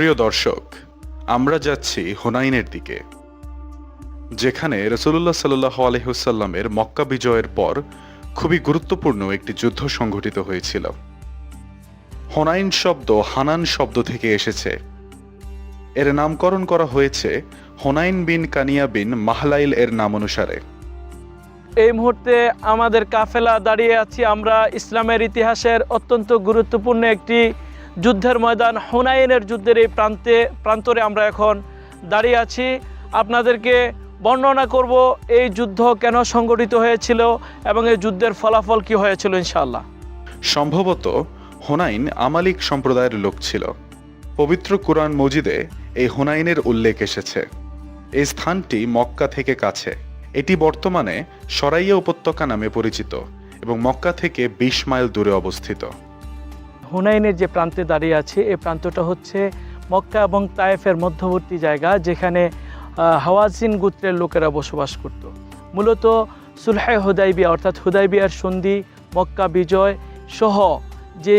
প্রিয় দর্শক, আমরা যাচ্ছি হুনাইনের দিকে, যেখানে রসুল্লাহ সাল্লাহ আলহিহসাল্লামের মক্কা বিজয়ের পর খুবই গুরুত্বপূর্ণ একটি যুদ্ধ সংঘটিত হয়েছিল। হোনাইন শব্দ হানান শব্দ থেকে এসেছে। এর নামকরণ করা হয়েছে হোনাইন বিন কানিয়া বিন মাহলাইল এর নাম অনুসারে। এই মুহূর্তে আমাদের কাফেলা দাঁড়িয়ে আছি আমরা ইসলামের ইতিহাসের অত্যন্ত গুরুত্বপূর্ণ একটি যুদ্ধের ময়দান, হুনাইনের যুদ্ধের এই প্রান্তে, প্রান্তরে আমরা এখন দাঁড়িয়ে আছি। আপনাদেরকে বর্ণনা করব, এই যুদ্ধ কেন সংগঠিত হয়েছিল এবং এই যুদ্ধের ফলাফল কি হয়েছিল, ইনশাআল্লাহ। সম্ভবত হোনাইন আমালিক সম্প্রদায়ের লোক ছিল। পবিত্র কুরআন মজিদে এই হোনাইনের উল্লেখ এসেছে। এই স্থানটি মক্কা থেকে কাছে। এটি বর্তমানে সরাইয়া উপত্যকা নামে পরিচিত এবং মক্কা থেকে বিশ মাইল দূরে অবস্থিত। হুনাইনের যে প্রান্তে দাঁড়িয়ে আছে এই প্রান্তটা হচ্ছে মক্কা এবং তায়েফের মধ্যবর্তী জায়গা, যেখানে হাওয়াজিন গোত্রের লোকেরা বসবাস করত। মূলত সুলহে হুদাইবিয়া, অর্থাৎ হুদাইবিয়ার সন্ধি, মক্কা বিজয় সহ যে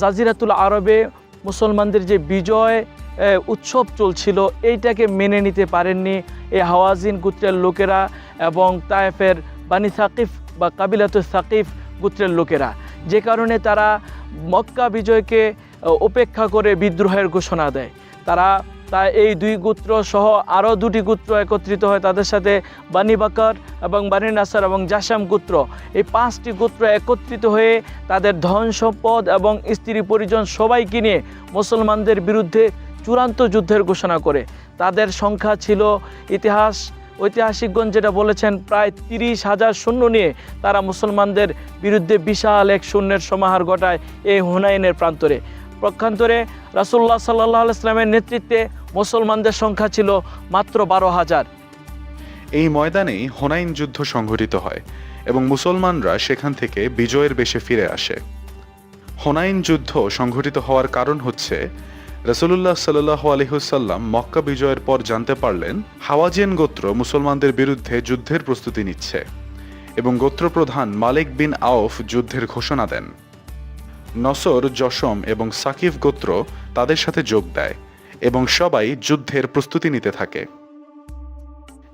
জাজিরাতুল আরবে মুসলমানদের যে বিজয় উৎসব চলছিল, এইটাকে মেনে নিতে পারেননি এই হাওয়াজিন গোত্রের লোকেরা এবং তায়েফের বানি সাকিফ বা কাবিলাত সাকিফ গোত্রের লোকেরা। যে কারণে তারা মক্কা বিজয়কে উপেক্ষা করে বিদ্রোহের ঘোষণা দেয়। তারা তা এই দুই গোত্র সহ আরও দুটি গোত্র একত্রিত হয় তাদের সাথে। বানি বাকর এবং বানি নাসার এবং জাসাম গোত্র, এই পাঁচটি গোত্র একত্রিত হয়ে তাদের ধন সম্পদ এবং স্ত্রী পরিজন সবাইকে নিয়ে মুসলমানদের বিরুদ্ধে চূড়ান্ত যুদ্ধের ঘোষণা করে। তাদের সংখ্যা ছিল ইতিহাস ঐতিহাসিকগণ যেটা বলেছেন, প্রায় তিরিশ হাজার শূন্য নিয়ে তারা মুসলমানদের বিরুদ্ধে বিশাল এক শূন্যের সমাহার ঘটায় এই হুনাইনের প্রান্তরে। পক্ষান্তরে রাসুল্লাহ সাল্লাহ ইসলামের নেতৃত্বে মুসলমানদের সংখ্যা ছিল মাত্র বারো হাজার। এই ময়দানেই হোনাইন যুদ্ধ সংঘটিত হয় এবং মুসলমানরা সেখান থেকে বিজয়ের বেশে ফিরে আসে। হোনাইন যুদ্ধ সংঘটিত হওয়ার কারণ হচ্ছে রসুল্লাহ সাল্লাহ আলহিহসাল্লাম মক্কা বিজয়ের পর জানতে পারলেন, হাওয়াজিয়ান গোত্র মুসলমানদের বিরুদ্ধে যুদ্ধের প্রস্তুতি নিচ্ছে এবং গোত্রপ্রধান মালিক বিন আউফ যুদ্ধের ঘোষণা দেন। নসর যশম এবং সাকিফ গোত্র তাদের সাথে যোগ দেয় এবং সবাই যুদ্ধের প্রস্তুতি নিতে থাকে।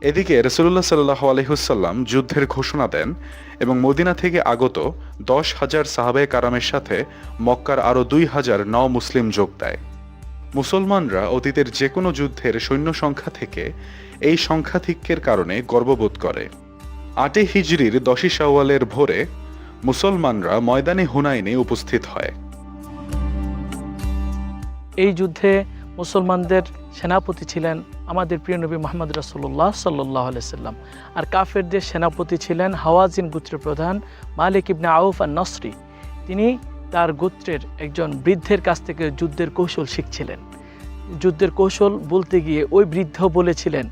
এদিকে রসুল্লাহ সাল্লাহ আলহিহসাল্লাম যুদ্ধের ঘোষণা দেন এবং মদিনা থেকে আগত দশ হাজার সাহাবে কারামের সাথে মক্কার আরও দুই হাজার ন মুসলিম যোগ দেয়। মুসলমানরা অতীতের যে কোনো যুদ্ধের সৈন্য সংখ্যা থেকে এই সংখ্যাধিক্যের কারণে গর্ববোধ করে। আটে হিজরির দশই শাওয়ালের ভোরে মুসলমানরা ময়দানে হুনাইনে উপস্থিত হয়। এই যুদ্ধে মুসলমানদের সেনাপতি ছিলেন আমাদের প্রিয় নবী মোহাম্মদ রাসুল্লাহ সাল্লাহ সাল্লাম। আর কাফেরদের সেনাপতি ছিলেন হাওয়াজিন গোত্রের প্রধান মালিক ইবনে আউফ আর নসরি তিনি তার গোত্রের একজন বৃদ্ধের কাছ থেকে যুদ্ধের কৌশল শিখছিলেন। যুদ্ধের কৌশল বলতে গিয়ে ওই বৃদ্ধ বলেছিলেন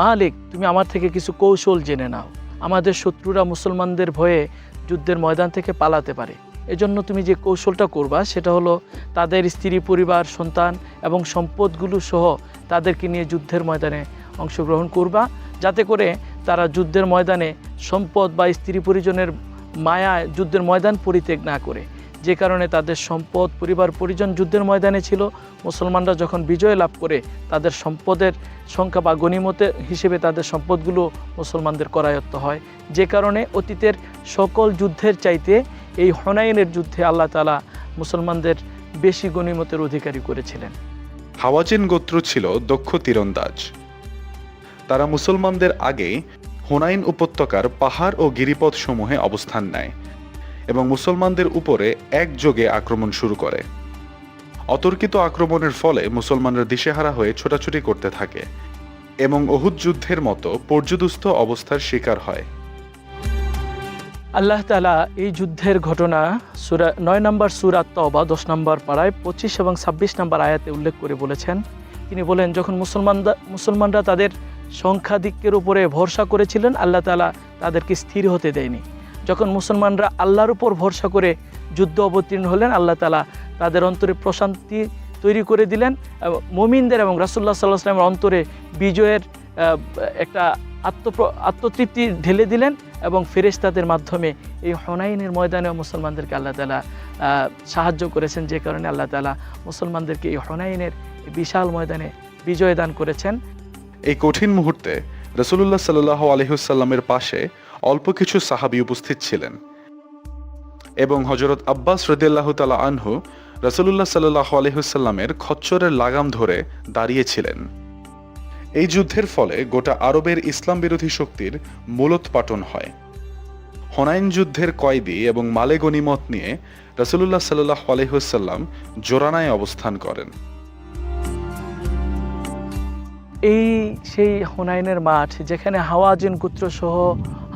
মালিক, তুমি আমার থেকে কিছু কৌশল জেনে নাও। আমাদের শত্রুরা মুসলমানদের ভয়ে যুদ্ধের ময়দান থেকে পালাতে পারে। এজন্য তুমি যে কৌশলটা করবা সেটা হলো তাদের স্ত্রী, পরিবার, সন্তান এবং সম্পদগুলো সহ তাদেরকে নিয়ে যুদ্ধের ময়দানে অংশগ্রহণ করবা। যাতে করে তারা যুদ্ধের ময়দানে সম্পদ বা স্ত্রী পরিজনের মায়ায় যুদ্ধের ময়দান পরিত্যাগ না করে। যে কারণে তাদের সম্পদ, পরিবার, পরিজন যুদ্ধের ময়দানে ছিল। মুসলমানরা যখন বিজয় লাভ করে, তাদের সম্পদের সংখ্যা বা গণিমতে হিসেবে তাদের সম্পদগুলো মুসলমানদের করায়ত্ত হয়। যে কারণে অতীতের সকল যুদ্ধের চাইতে এই হনাইনের যুদ্ধে আল্লাহ তালা মুসলমানদের বেশি গণিমতের অধিকারী করেছিলেন। হাওয়াজিন গোত্র ছিল দক্ষ তীরন্দাজ। তারা মুসলমানদের আগে হুনাইন উপত্যকার পাহাড় ও গিরিপথ সমূহে অবস্থান নেয়। এবং মুসলমানদের উপরে একযোগে আক্রমণ শুরু করে। অতর্কিত আক্রমণের ফলে মুসলমানরা দিশেহারা হয়ে ছোটাছুটি করতে থাকে এবং অহুদ যুদ্ধের মতো পর্যুদুস্থ অবস্থার শিকার হয়। আল্লাহ তালা এই যুদ্ধের ঘটনা সুরা নয় নম্বর সুরাত তবা দশ নম্বর পাড়ায় পঁচিশ এবং ছাব্বিশ নম্বর আয়াতে উল্লেখ করে বলেছেন। তিনি বলেন, যখন মুসলমানরা মুসলমানরা তাদের সংখ্যাধিক্যের উপরে ভরসা করেছিলেন, আল্লাহ তালা তাদেরকে স্থির হতে দেয়নি। যখন মুসলমানরা আল্লাহর উপর ভরসা করে যুদ্ধ অবতীর্ণ হলেন, আল্লাহ তালা তাদের অন্তরে প্রশান্তি তৈরি করে দিলেন মমিনদের এবং রাসুল্লাহ সাল্লাহ সাল্লামের অন্তরে বিজয়ের একটা আত্ম আত্মতৃপ্তি ঢেলে দিলেন এবং ফেরেশতাদের মাধ্যমে এই হনাইনের ময়দানেও মুসলমানদেরকে আল্লাহ তালা সাহায্য করেছেন। যে কারণে আল্লাহ তালা মুসলমানদেরকে এই হনাইনের বিশাল ময়দানে বিজয় দান করেছেন। এই কঠিন মুহূর্তে রসুল্লাহ সাল্লাহ আলহিহসাল্লামের পাশে অল্প কিছু সাহাবি উপস্থিত ছিলেন। এবং হজরত আব্বাস রদিয়াল্লাহ তালা আনহু রসুল্লাহ সাল্লাহ আলহিহসাল্লামের খচ্চরের লাগাম ধরে দাঁড়িয়েছিলেন। এই যুদ্ধের ফলে গোটা আরবের ইসলাম বিরোধী শক্তির মূলোৎপাটন হয়। হনাইন যুদ্ধের কয়েদি এবং মালে গনিমত নিয়ে রসুল্লাহ সাল্লাহ আলহিহসাল্লাম জোরানায় অবস্থান করেন। এই সেই হুনাইনের মাঠ যেখানে হাওয়াজিন গোত্র সহ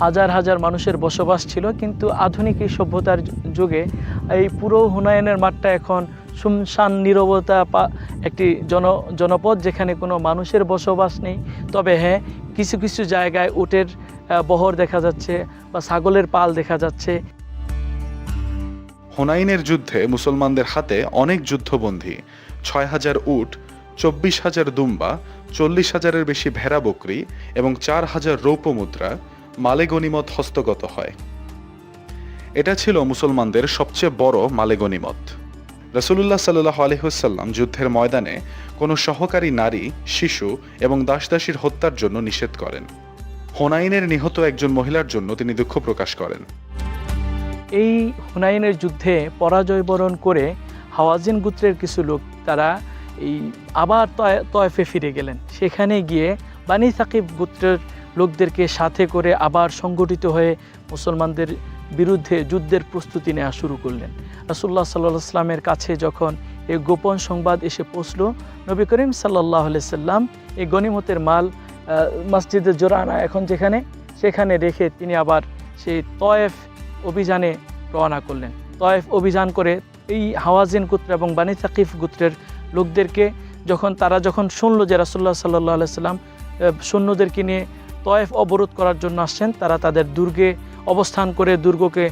হাজার হাজার মানুষের বসবাস ছিল, কিন্তু আধুনিক এই সভ্যতার যুগে এই পুরো হুনাইনের মাঠটা এখন শুমশান নীরবতা একটি জন, জনপদ যেখানে কোনো মানুষের বসবাস নেই। তবে হ্যাঁ কিছু কিছু জায়গায় উটের বহর দেখা যাচ্ছে বা ছাগলের পাল দেখা যাচ্ছে। হুনাইনের যুদ্ধে মুসলমানদের হাতে অনেক যুদ্ধবন্দী, ছয় হাজার উট চব্বিশ হাজার দুম্বা, চল্লিশ হাজারের বেশি ভেড়া বকরি এবং চার হাজার রৌপ্য মুদ্রা মালে গনিমত হস্তগত হয়। এটা ছিল মুসলমানদের সবচেয়ে বড় মালে গনিমত রসুল্লাহ সাল্লাহ আলহিহসাল্লাম যুদ্ধের ময়দানে কোনো সহকারী নারী, শিশু এবং দাসদাসীর হত্যার জন্য নিষেধ করেন। হোনাইনের নিহত একজন মহিলার জন্য তিনি দুঃখ প্রকাশ করেন। এই হুনাইনের যুদ্ধে পরাজয় বরণ করে হাওয়াজিন গোত্রের কিছু লোক, তারা এই আবার তয়- তয়েফে ফিরে গেলেন। সেখানে গিয়ে বানি সাকিব গোত্রের লোকদেরকে সাথে করে আবার সংগঠিত হয়ে মুসলমানদের বিরুদ্ধে যুদ্ধের প্রস্তুতি নেওয়া শুরু করলেন। রাসুল্লাহ সাল্লাহ কাছে যখন এই গোপন সংবাদ এসে পৌঁছলো, নবী করিম সাল্লাহ সাল্লাম এই গনিমতের মাল মসজিদে জোরানা এখন যেখানে, সেখানে রেখে তিনি আবার সেই তয়েফ অভিযানে রওনা করলেন। তয়েফ অভিযান করে এই হাওয়াজিন গোত্র এবং বানি সাকিফ গোত্রের লোকদেরকে যখন তারা যখন শুনলো যে রাসুল্লাহ সাল্লাহ সাল্লাম সৈন্যদেরকে নিয়ে তয়েফ অবরোধ করার জন্য আসছেন, তারা তাদের দুর্গে অবস্থান করে দুর্গকে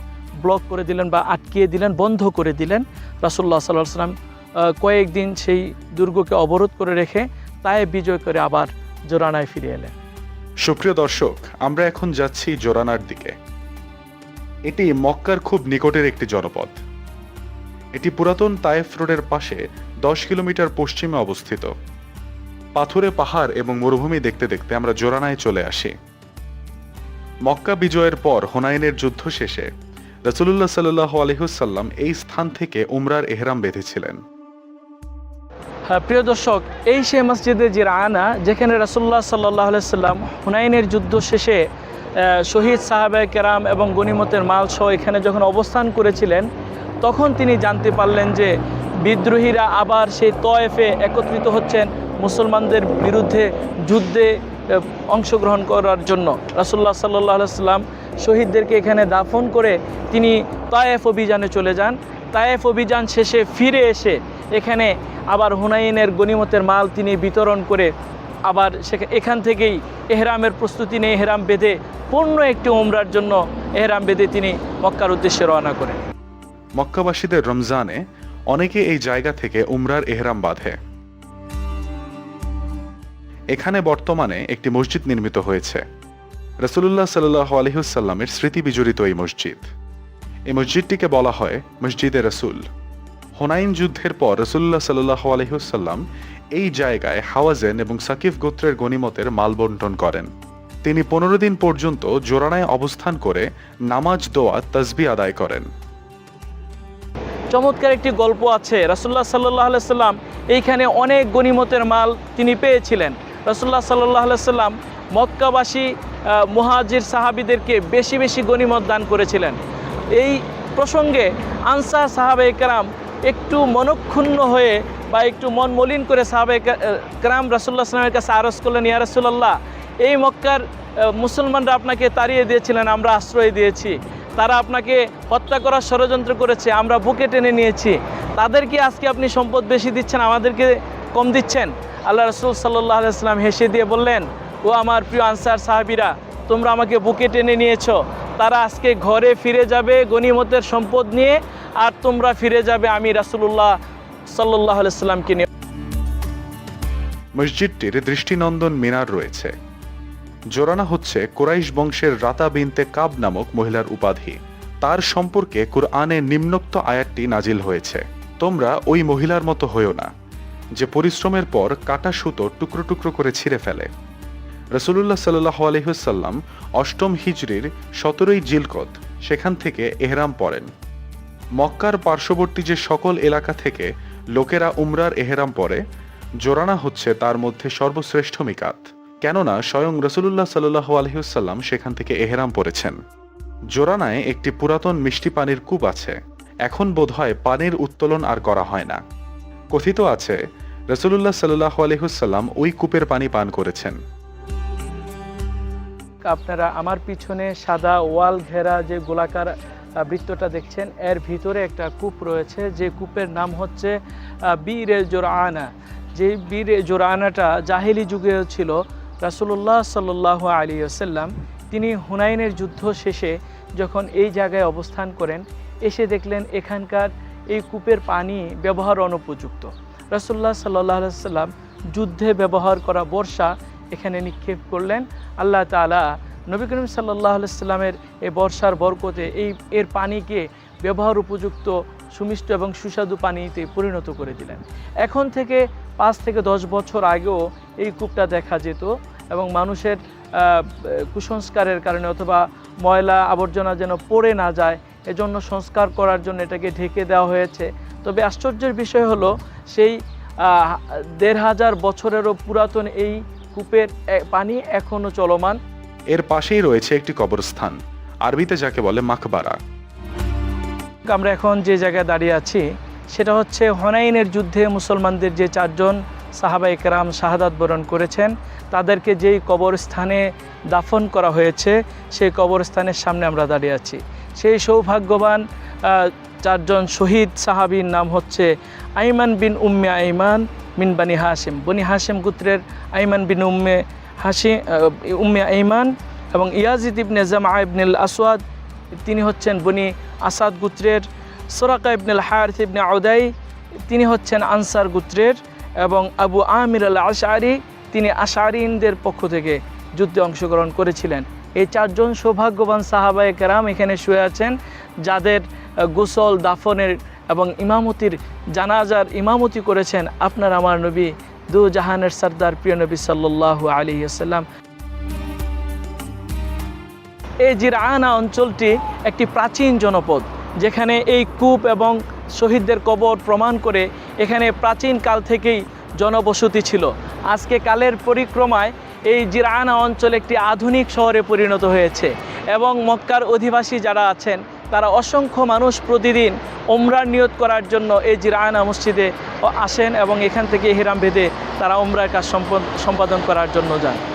ব্লক করে দিলেন বা আটকিয়ে দিলেন, বন্ধ করে দিলেন। রাসুল্লাহ সাল্লাহ সাল্লাম কয়েকদিন সেই দুর্গকে অবরোধ করে রেখে তায়ে বিজয় করে আবার জোরানায় ফিরে এলেন। সুপ্রিয় দর্শক, আমরা এখন যাচ্ছি জোরানার দিকে। এটি মক্কার খুব নিকটের একটি জনপদ। এটি পুরাতন তায়েফ রোডের পাশে দশ কিলোমিটার পশ্চিমে অবস্থিত। পাথুরে পাহাড় এবং মরুভূমি দেখতে দেখতে আমরা জোরানায় চলে আসি। মক্কা বিজয়ের পর হোনাইনের যুদ্ধ শেষে রসুল্লাহ সাল্লাহ আলহিহসাল্লাম এই স্থান থেকে উমরার এহরাম বেঁধেছিলেন। হ্যাঁ প্রিয় দর্শক, এই সে মসজিদে যে আয়না যেখানে রাসুল্লাহ সাল্লাহ সাল্লাম হুনাইনের যুদ্ধ শেষে শহীদ সাহাবে কেরাম এবং গনিমতের মাল সহ এখানে যখন অবস্থান করেছিলেন, তখন তিনি জানতে পারলেন যে বিদ্রোহীরা আবার সেই তয়েফে একত্রিত হচ্ছেন মুসলমানদের বিরুদ্ধে যুদ্ধে অংশগ্রহণ করার জন্য। রাসুল্লাহ সাল্লাহ সাল্লাম শহীদদেরকে এখানে দাফন করে তিনি তায়েফ অভিযানে চলে যান। তায়েফ অভিযান শেষে ফিরে এসে এখানে আবার হুনাইনের গনিমতের মাল তিনি বিতরণ করে আবার এখান থেকেই এহরামের প্রস্তুতি নিয়ে এহরাম বেঁধে পূর্ণ একটি উমরার জন্য এহরাম বেঁধে তিনি মক্কার উদ্দেশ্যে রওনা করেন। মক্কাবাসীদের রমজানে অনেকে এই জায়গা থেকে উমরার এহরাম বাঁধে। এখানে বর্তমানে একটি মসজিদ নির্মিত হয়েছে। রসুল্লাহ সাল্লাহ আলহিহসাল্লামের স্মৃতি বিজড়িত এই মসজিদ। এই মসজিদটিকে বলা হয় মসজিদে রসুল। হোনাইন যুদ্ধের পর রসুল্লাহ সাল্লাহ আলহিহসাল্লাম এই জায়গায় হাওয়াজেন এবং সাকিফ গোত্রের গনিমতের মাল বন্টন করেন। তিনি পনেরো দিন পর্যন্ত জোরানায় অবস্থান করে নামাজ, দোয়া তসবি আদায় করেন। চমৎকার একটি গল্প আছে। রাসুল্লাহ সাল্লাহ সাল্লাম এইখানে অনেক গনিমতের মাল তিনি পেয়েছিলেন। রাসুল্লাহ সাল্লাহ সাল্লাম মক্কাবাসী মুহাজির সাহাবিদেরকে বেশি বেশি গনিমত দান করেছিলেন। এই প্রসঙ্গে আনসার সাহাবে কেরাম একটু মনক্ষুণ্ণ হয়ে বা একটু মন মলিন করে সাহাবে কেরাম রাসুল্লাহ সাল্লামের কাছে আরজ করলেন, ইয়া রাসুল্লাহ এই মক্কার মুসলমানরা আপনাকে তাড়িয়ে দিয়েছিলেন, আমরা আশ্রয় দিয়েছি। তারা আপনাকে হত্যা করার ষড়যন্ত্র করেছে, আমরা বুকে টেনে নিয়েছি। তাদেরকে আজকে আপনি সম্পদ বেশি দিচ্ছেন, আমাদেরকে কম দিচ্ছেন? আল্লাহ রসুল সাল্লাহ আলাইসলাম হেসে দিয়ে বললেন, ও আমার প্রিয় আনসার সাহাবিরা, তোমরা আমাকে বুকে টেনে নিয়েছ। তারা আজকে ঘরে ফিরে যাবে গনিমতের সম্পদ নিয়ে, আর তোমরা ফিরে যাবে আমি রাসুল্লাহ সাল্লাহ আলাইসাল্লামকে নিয়ে। মসজিদটির দৃষ্টিনন্দন মিনার রয়েছে। জোরানা হচ্ছে কোরাইশ বংশের রাতা বিনতে কাব নামক মহিলার উপাধি। তার সম্পর্কে কুরআনে নিম্নোক্ত আয়াতটি নাজিল হয়েছে। তোমরা ওই মহিলার মতো হয়েও না, যে পরিশ্রমের পর কাটা সুতো টুকরো টুকরো করে ছিঁড়ে ফেলে। রসুল্লাহ সাল্লাহ আলহিহসাল্লাম অষ্টম হিজড়ির সতেরোই জিলকত সেখান থেকে এহরাম পড়েন। মক্কার পার্শ্ববর্তী যে সকল এলাকা থেকে লোকেরা উমরার এহরাম পরে জোরানা হচ্ছে তার মধ্যে সর্বশ্রেষ্ঠ মিকাত। কেননা স্বয়ং রসুল্লাহ সাল্লাহ আলহিউসাল্লাম সেখান থেকে এহেরাম পড়েছেন। জোরানায় একটি পুরাতন মিষ্টি পানির কূপ আছে। এখন বোধহয় পানির উত্তোলন আর করা হয় না। কথিত আছে রসুল্লাহ সাল্লাহ আলহিউসাল্লাম ওই কূপের পানি পান করেছেন। আপনারা আমার পিছনে সাদা ওয়াল ঘেরা যে গোলাকার বৃত্তটা দেখছেন, এর ভিতরে একটা কূপ রয়েছে, যে কূপের নাম হচ্ছে বীরে জোরানা যে বীরে জোরানাটা জাহিলি যুগে ছিল রাসুল্লাহ সাল্লাহ আলী আসাল্লাম তিনি হুনাইনের যুদ্ধ শেষে যখন এই জায়গায় অবস্থান করেন, এসে দেখলেন এখানকার এই কূপের পানি ব্যবহার অনুপযুক্ত। রাসুল্লাহ সাল্লাহ সাল্লাম যুদ্ধে ব্যবহার করা বর্ষা এখানে নিক্ষেপ করলেন। আল্লাহ তালা নবী করিম সাল্লাহ সাল্লামের এই বর্ষার বরকতে এই এর পানিকে ব্যবহার উপযুক্ত সুমিষ্ট এবং সুস্বাদু পানিতে পরিণত করে দিলেন। এখন থেকে পাঁচ থেকে দশ বছর আগেও এই কূপটা দেখা যেত এবং মানুষের কুসংস্কারের কারণে অথবা ময়লা আবর্জনা যেন পড়ে না যায় এজন্য সংস্কার করার জন্য এটাকে ঢেকে দেওয়া হয়েছে। তবে আশ্চর্যের বিষয় হলো সেই দেড় হাজার বছরেরও পুরাতন এই কূপের পানি এখনও চলমান। এর পাশেই রয়েছে একটি কবরস্থান আরবিতে যাকে বলে মাকবারা। আমরা এখন যে জায়গায় দাঁড়িয়ে আছি সেটা হচ্ছে হনাইনের যুদ্ধে মুসলমানদের যে চারজন সাহাবা একরাম শাহাদাত বরণ করেছেন, তাদেরকে যেই কবরস্থানে দাফন করা হয়েছে, সেই কবরস্থানের সামনে আমরা দাঁড়িয়ে আছি। সেই সৌভাগ্যবান চারজন শহীদ সাহাবীর নাম হচ্ছে আইমান বিন উম্মে আইমান মিন বানি হাসিম বনি হাসিম গোত্রের আইমান বিন উম্মে হাসি উম্মে আইমান এবং ইয়াজিদ ইবনে জামা ইবনুল আসওয়াদ, তিনি হচ্ছেন বনি আসাদ গোত্রের সোরাকা ইবনুল হারিস ইবনে আউদাই তিনি হচ্ছেন আনসার গোত্রের এবং আবু আমির আল আশারি তিনি আশারিনদের পক্ষ থেকে যুদ্ধে অংশগ্রহণ করেছিলেন। এই চারজন সৌভাগ্যবান সাহাবায়ে কেরাম এখানে শুয়ে আছেন, যাদের গোসল, দাফনের এবং ইমামতির জানাজার ইমামতি করেছেন আপনার আমার নবী দু জাহানের সর্দার প্রিয় নবী সাল্লাল্লাহু আলী আসাল্লাম এই জিরানা অঞ্চলটি একটি প্রাচীন জনপদ। যেখানে এই কূপ এবং শহীদদের কবর প্রমাণ করে এখানে প্রাচীন কাল থেকেই জনবসতি ছিল। আজকে কালের পরিক্রমায় এই জিরানা অঞ্চল একটি আধুনিক শহরে পরিণত হয়েছে এবং মক্কার অধিবাসী যারা আছেন, তারা অসংখ্য মানুষ প্রতিদিন ওমরার নিয়ত করার জন্য এই জিরানা মসজিদে আসেন এবং এখান থেকে হিরাম ভেদে তারা ওমরার কাজ সম্পদ- সম্পাদন করার জন্য যান।